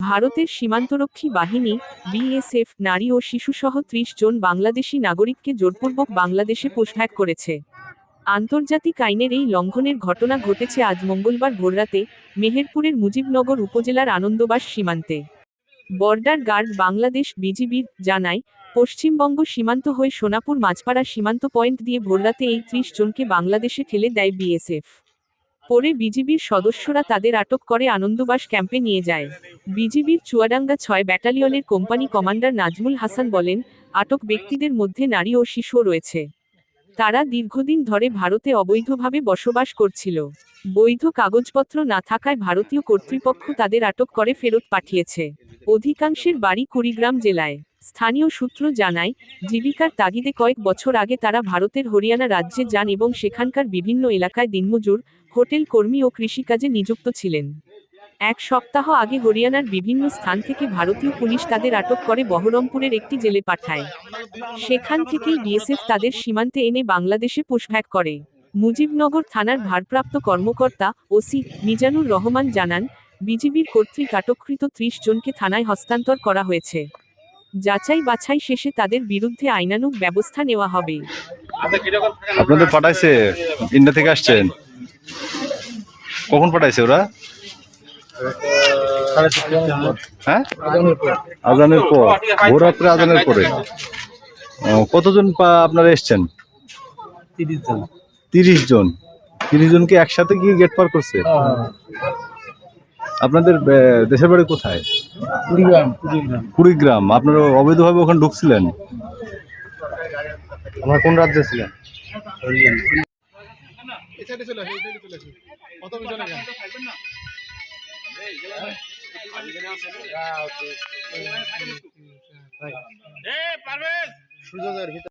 ভারতের সীমান্তরক্ষী বাহিনী, বিএসএফ, নারী ও শিশুসহ ত্রিশ জন বাংলাদেশি নাগরিককে জোরপূর্বক বাংলাদেশে পোস্টভ্যাক করেছে। আন্তর্জাতিক আইনের এই লঙ্ঘনের ঘটনা ঘটেছে আজ মঙ্গলবার ভোররাতে মেহেরপুরের মুজিবনগর উপজেলার আনন্দবাস সীমান্তে। বর্ডার গার্ড বাংলাদেশ বিজিবির জানায়, পশ্চিমবঙ্গ সীমান্ত হয়ে সোনাপুর মাঝপাড়া সীমান্ত পয়েন্ট দিয়ে ভোররাতে এই ত্রিশ জনকে বাংলাদেশে ঠেলে দেয় বিএসএফ। পরে বিজিবির সদস্যরা তাদের আটক করে আনন্দবাস ক্যাম্পে নিয়ে যায়। বিজিবির চুয়াডাঙ্গা ছয় ব্যাটালিয়নের কোম্পানি কমান্ডার নাজমুল হাসান বলেন, আটক ব্যক্তিদের মধ্যে নারী ও শিশুও রয়েছে। তারা দীর্ঘদিন ধরে ভারতে অবৈধভাবে বসবাস করছিল। বৈধ কাগজপত্র না থাকায় ভারতীয় কর্তৃপক্ষ তাদের আটক করে ফেরত পাঠিয়েছে। অধিকাংশের বাড়ি কুড়িগ্রাম জেলায়। স্থানীয় সূত্র জানায়, জীবিকার তাগিদে কয়েক বছর আগে তারা ভারতের হরিয়ানা রাজ্যে যান এবং সেখানকার বিভিন্ন এলাকায় দিনমজুর হোটেল কর্মী ও কৃষিকাজে নিযুক্ত ছিলেন। এক সপ্তাহ আগে হরিয়ানার বিভিন্ন স্থান থেকে ভারতীয় পুলিশ তাদের আটক করে বহরমপুরের একটি জেলে পাঠায়। সেখান থেকেই বিএসএফ তাদের সীমান্তে এনে বাংলাদেশে পুশব্যাক করে। মুজিবনগর থানার ভারপ্রাপ্ত কর্মকর্তা ওসি মিজানুর রহমান জানান বিজিবির কর্তৃক আটককৃত ত্রিশ জনকে থানায় হস্তান্তর করা হয়েছে। যাচাই বাছাই শেষে তাদের বিরুদ্ধে আইনানুগ ব্যবস্থা নেওয়া হবে। আপনাদের পাঠাইছে? ইন্ডিয়া থেকে আসছেন? কখন পাঠাইছে ওরা? হ্যাঁ? আজানের পর। ভোর রাত্রে আজানের পরে। কতজন পা- আপনারা এসছেন? তিরিশ জন। তিরিশ জন। তিরিশ জনকে একসাথে গিয়ে গেট পার করছে? আপনাদের দেশের বাড়ি কোথায়? কুড়িগ্রাম কুড়িগ্রাম। কুড়িগ্রাম। আপনারা অবৈধভাবে ওখানে ঢুকছিলেন? আমরা কোন রাজ্যে ছিলেন সূর্যোদয়ের ভিতরে